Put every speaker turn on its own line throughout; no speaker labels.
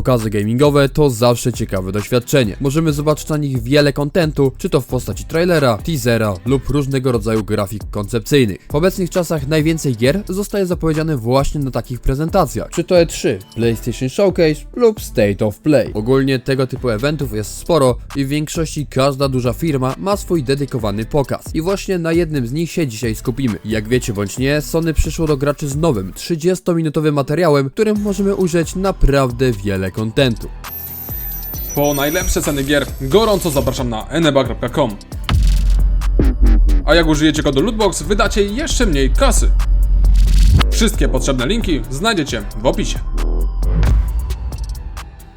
Pokazy gamingowe to zawsze ciekawe doświadczenie. Możemy zobaczyć na nich wiele kontentu, czy to w postaci trailera, teasera lub różnego rodzaju grafik koncepcyjnych. W obecnych czasach najwięcej gier zostaje zapowiedziane właśnie na takich prezentacjach. Czy to E3, PlayStation Showcase lub State of Play. Ogólnie tego typu eventów jest sporo i w większości każda duża firma ma swój dedykowany pokaz. I właśnie na jednym z nich się dzisiaj skupimy. Jak wiecie bądź nie, Sony przyszło do graczy z nowym, 30-minutowym materiałem, którym możemy ujrzeć naprawdę wiele kontentu.
Po najlepsze ceny gier gorąco zapraszam na eneba.com. A jak użyjecie kodu Lootbox, wydacie jeszcze mniej kasy. Wszystkie potrzebne linki znajdziecie w opisie.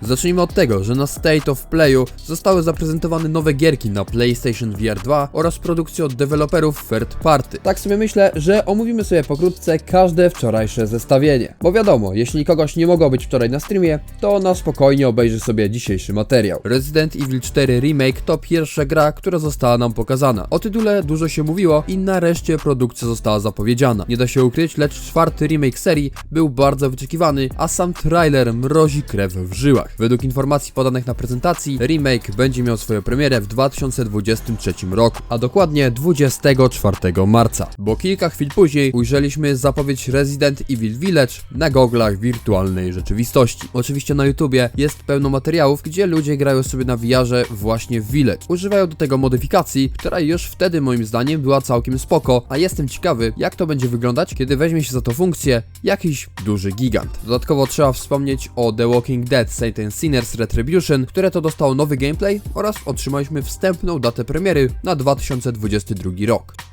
Zacznijmy od tego, że na State of Playu zostały zaprezentowane nowe gierki na PlayStation VR 2 oraz produkcje od deweloperów third party. Tak sobie myślę, że omówimy sobie pokrótce każde wczorajsze zestawienie. Bo wiadomo, jeśli kogoś nie mogło być wczoraj na streamie, to na spokojnie obejrzy sobie dzisiejszy materiał. Resident Evil 4 Remake to pierwsza gra, która została nam pokazana. O tytule dużo się mówiło i nareszcie produkcja została zapowiedziana. Nie da się ukryć, lecz czwarty remake serii był bardzo wyczekiwany, a sam trailer mrozi krew w żyłach. Według informacji podanych na prezentacji, remake będzie miał swoją premierę w 2023 roku, a dokładnie 24 marca. Bo kilka chwil później ujrzeliśmy zapowiedź Resident Evil Village na goglach wirtualnej rzeczywistości. Oczywiście na YouTubie jest pełno materiałów, gdzie ludzie grają sobie na VR-ze właśnie w Village. Używają do tego modyfikacji, która już wtedy moim zdaniem była całkiem spoko, a jestem ciekawy, jak to będzie wyglądać, kiedy weźmie się za to funkcję jakiś duży gigant. Dodatkowo trzeba wspomnieć o The Walking Dead Satan Sinners Retribution, które to dostało nowy gameplay oraz otrzymaliśmy wstępną datę premiery na 2022 rok.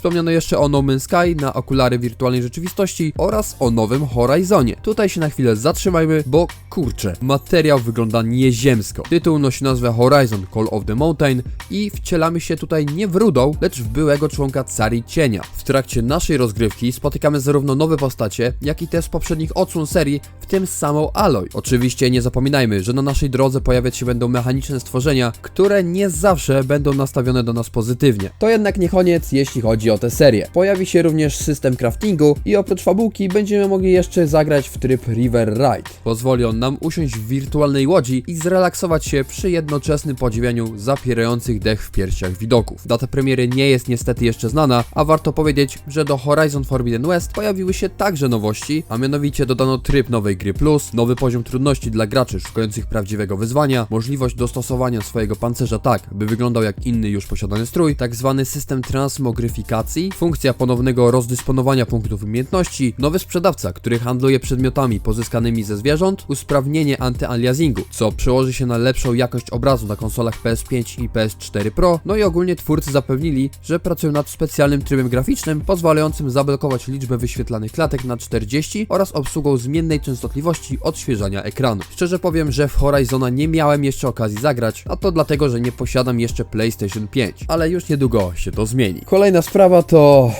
Wspomniano jeszcze o No Man's Sky na okulary wirtualnej rzeczywistości oraz o nowym Horizonie. Tutaj się na chwilę zatrzymajmy, bo kurczę, materiał wygląda nieziemsko. Tytuł nosi nazwę Horizon Call of the Mountain i wcielamy się tutaj nie w Rudą, lecz w byłego członka Cari Cienia. W trakcie naszej rozgrywki spotykamy zarówno nowe postacie, jak i te z poprzednich odsłon serii, w tym samą Aloy. Oczywiście nie zapominajmy, że na naszej drodze pojawiać się będą mechaniczne stworzenia, które nie zawsze będą nastawione do nas pozytywnie. To jednak nie koniec, jeśli chodzi o tę serię. Pojawi się również system craftingu i oprócz fabułki będziemy mogli jeszcze zagrać w tryb River Ride. Pozwoli on nam usiąść w wirtualnej łodzi i zrelaksować się przy jednoczesnym podziwianiu zapierających dech w piersiach widoków. Data premiery nie jest niestety jeszcze znana, a warto powiedzieć, że do Horizon Forbidden West pojawiły się także nowości, a mianowicie dodano tryb nowej gry plus, nowy poziom trudności dla graczy szukających prawdziwego wyzwania, możliwość dostosowania swojego pancerza tak, by wyglądał jak inny już posiadany strój, tak zwany system transmogryfikacji, funkcja ponownego rozdysponowania punktów umiejętności, nowy sprzedawca, który handluje przedmiotami pozyskanymi ze zwierząt, usprawnienie antyaliasingu, co przełoży się na lepszą jakość obrazu na konsolach PS5 i PS4 Pro, no i ogólnie twórcy zapewnili, że pracują nad specjalnym trybem graficznym pozwalającym zablokować liczbę wyświetlanych klatek na 40 oraz obsługą zmiennej częstotliwości odświeżania ekranu. Szczerze powiem, że w Horizona nie miałem jeszcze okazji zagrać, a to dlatego, że nie posiadam jeszcze PlayStation 5, ale już niedługo się to zmieni. Kolejna sprawa to...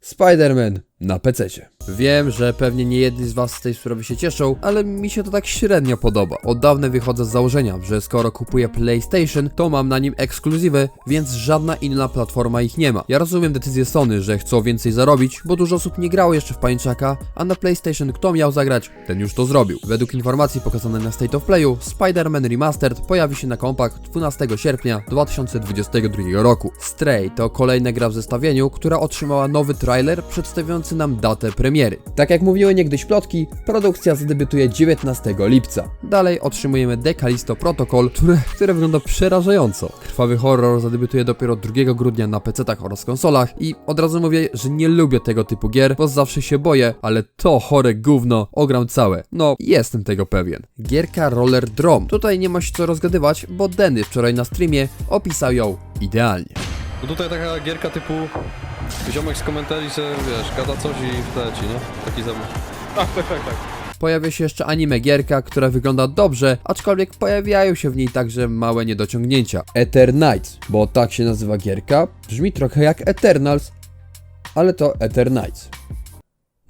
Spider-Man na PC. Wiem, że pewnie nie jedni z Was z tej sprawy się cieszą, ale mi się to tak średnio podoba. Od dawna wychodzę z założenia, że skoro kupuję PlayStation, to mam na nim ekskluzywy, więc żadna inna platforma ich nie ma. Ja rozumiem decyzję Sony, że chcą więcej zarobić, bo dużo osób nie grało jeszcze w Pańczaka, a na PlayStation kto miał zagrać, ten już to zrobił. Według informacji pokazanej na State of Playu, Spider-Man Remastered pojawi się na kompach 12 sierpnia 2022 roku. Stray to kolejna gra w zestawieniu, która otrzymała nowy trailer przedstawiający nam datę premiery. Tak jak mówiły niegdyś plotki, produkcja zadebiutuje 19 lipca. Dalej otrzymujemy Decalisto Protocol, które, które wygląda przerażająco. Krwawy horror zadebiutuje dopiero 2 grudnia na PC-tach oraz konsolach i od razu mówię, że nie lubię tego typu gier, bo zawsze się boję, ale to chore gówno ogram całe. No, jestem tego pewien. Gierka Roller Drum. Tutaj nie ma się co rozgadywać, bo Denny wczoraj na streamie opisał ją idealnie.
No tutaj taka gierka typu ziomek z komentarzy, że wiesz, gada coś i leci, nie? Taki zamysł.
Tak, tak, tak, tak.
Pojawia się jeszcze anime gierka, która wygląda dobrze, aczkolwiek pojawiają się w niej także małe niedociągnięcia. Eternights, bo tak się nazywa gierka, brzmi trochę jak Eternals, ale to Eternights.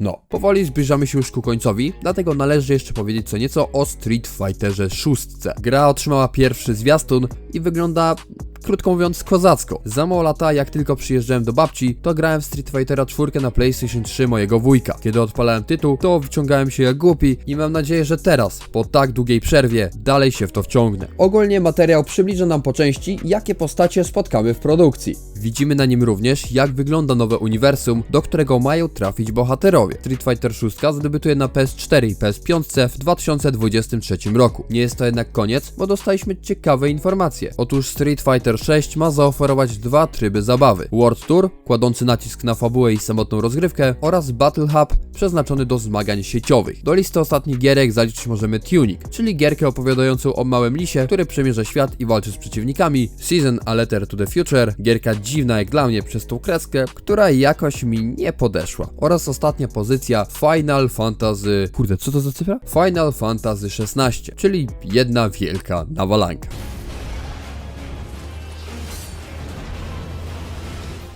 No, powoli zbliżamy się już ku końcowi, dlatego należy jeszcze powiedzieć co nieco o Street Fighterze 6. Gra otrzymała pierwszy zwiastun i wygląda Krótko mówiąc, kozacko. Za mało lata, jak tylko przyjeżdżałem do babci, to grałem w Street Fightera 4 na PlayStation 3 mojego wujka. Kiedy odpalałem tytuł, to wciągałem się jak głupi i mam nadzieję, że teraz, po tak długiej przerwie, dalej się w to wciągnę. Ogólnie materiał przybliża nam po części, jakie postacie spotkamy w produkcji. Widzimy na nim również, jak wygląda nowe uniwersum, do którego mają trafić bohaterowie. Street Fighter 6 zadebiutuje na PS4 i PS5 w 2023 roku. Nie jest to jednak koniec, bo dostaliśmy ciekawe informacje. Otóż Street Fighter 6 ma zaoferować dwa tryby zabawy. World Tour, kładący nacisk na fabułę i samotną rozgrywkę, oraz Battle Hub, przeznaczony do zmagań sieciowych. Do listy ostatnich gierek zaliczyć możemy Tunic, czyli gierkę opowiadającą o małym lisie, który przemierza świat i walczy z przeciwnikami, Season a Letter to the Future, gierka dziwna jak dla mnie przez tą kreskę, która jakoś mi nie podeszła. Oraz ostatnia pozycja Final Fantasy... Kurde, co to za cyfra? Final Fantasy 16, czyli jedna wielka nawalanka.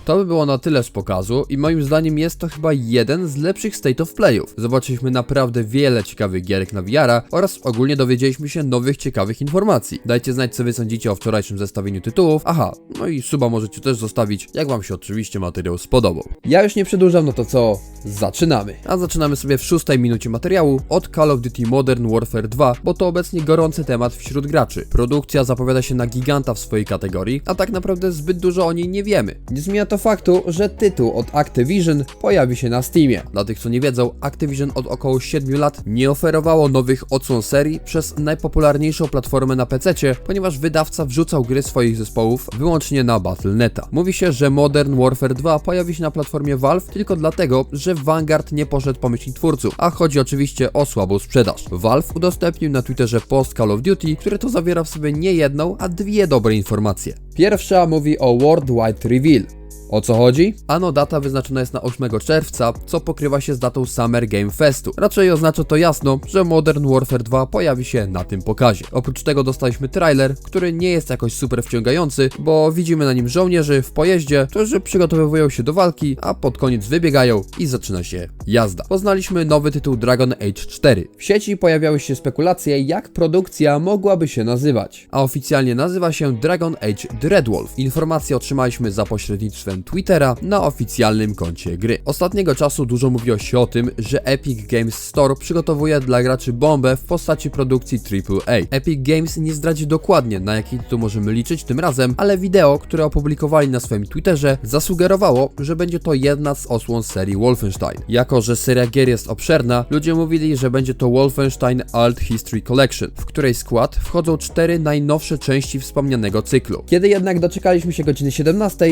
To by było na tyle z pokazu i moim zdaniem jest to chyba jeden z lepszych state of playów. Zobaczyliśmy naprawdę wiele ciekawych gierek na VR oraz ogólnie dowiedzieliśmy się nowych ciekawych informacji. Dajcie znać co wy sądzicie o wczorajszym zestawieniu tytułów. Aha, no i suba możecie też zostawić, jak wam się oczywiście materiał spodobał. Ja już nie przedłużam, no to co? Zaczynamy. A zaczynamy sobie w szóstej minucie materiału od Call of Duty Modern Warfare 2, bo to obecnie gorący temat wśród graczy. Produkcja zapowiada się na giganta w swojej kategorii, a tak naprawdę zbyt dużo o niej nie wiemy. Nie zmienia to faktu, że tytuł od Activision pojawi się na Steamie. Dla tych co nie wiedzą, Activision od około 7 lat nie oferowało nowych odsłon serii przez najpopularniejszą platformę na PC, ponieważ wydawca wrzucał gry swoich zespołów wyłącznie na Battle.neta. Mówi się, że Modern Warfare 2 pojawi się na platformie Valve tylko dlatego, że Vanguard nie poszedł po myśli twórców, a chodzi oczywiście o słabą sprzedaż. Valve udostępnił na Twitterze post Call of Duty, który to zawiera w sobie nie jedną, a dwie dobre informacje. Pierwsza mówi o Worldwide Reveal. O co chodzi? Ano data wyznaczona jest na 8 czerwca, co pokrywa się z datą Summer Game Festu. Raczej oznacza to jasno, że Modern Warfare 2 pojawi się na tym pokazie. Oprócz tego dostaliśmy trailer, który nie jest jakoś super wciągający, bo widzimy na nim żołnierzy w pojeździe, którzy przygotowują się do walki, a pod koniec wybiegają i zaczyna się jazda. Poznaliśmy nowy tytuł Dragon Age 4. W sieci pojawiały się spekulacje, jak produkcja mogłaby się nazywać, a oficjalnie nazywa się Dragon Age Dreadwolf. Informacje otrzymaliśmy za pośrednictwem Twittera na oficjalnym koncie gry. Ostatniego czasu dużo mówiło się o tym, że Epic Games Store przygotowuje dla graczy bombę w postaci produkcji AAA. Epic Games nie zdradzi dokładnie na jaki tytuł możemy liczyć tym razem, ale wideo, które opublikowali na swoim Twitterze zasugerowało, że będzie to jedna z osłon serii Wolfenstein. Jako, że seria gier jest obszerna, ludzie mówili, że będzie to Wolfenstein Alt History Collection, w której skład wchodzą cztery najnowsze części wspomnianego cyklu. Kiedy jednak doczekaliśmy się godziny 17,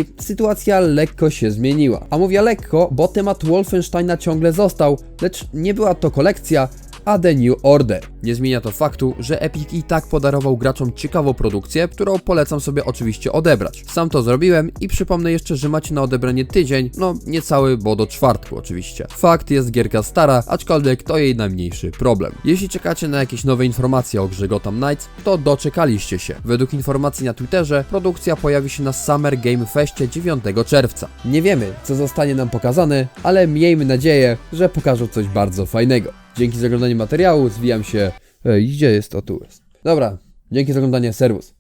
sytuacja lekko się zmieniła. A mówię lekko, bo temat Wolfensteina ciągle został, lecz nie była to kolekcja, a The New Order. Nie zmienia to faktu, że Epic i tak podarował graczom ciekawą produkcję, którą polecam sobie oczywiście odebrać. Sam to zrobiłem i przypomnę jeszcze, że macie na odebranie tydzień, no niecały, bo do czwartku oczywiście. Fakt jest gierka stara, aczkolwiek to jej najmniejszy problem. Jeśli czekacie na jakieś nowe informacje o grze Gotham Knights, to doczekaliście się. Według informacji na Twitterze, produkcja pojawi się na Summer Game Festie 9 czerwca. Nie wiemy, co zostanie nam pokazane, ale miejmy nadzieję, że pokażą coś bardzo fajnego. Dzięki za oglądanie materiału, zwijam się... Ej, gdzie jest? O, tu jest. Dobra, dzięki za oglądanie, serwus.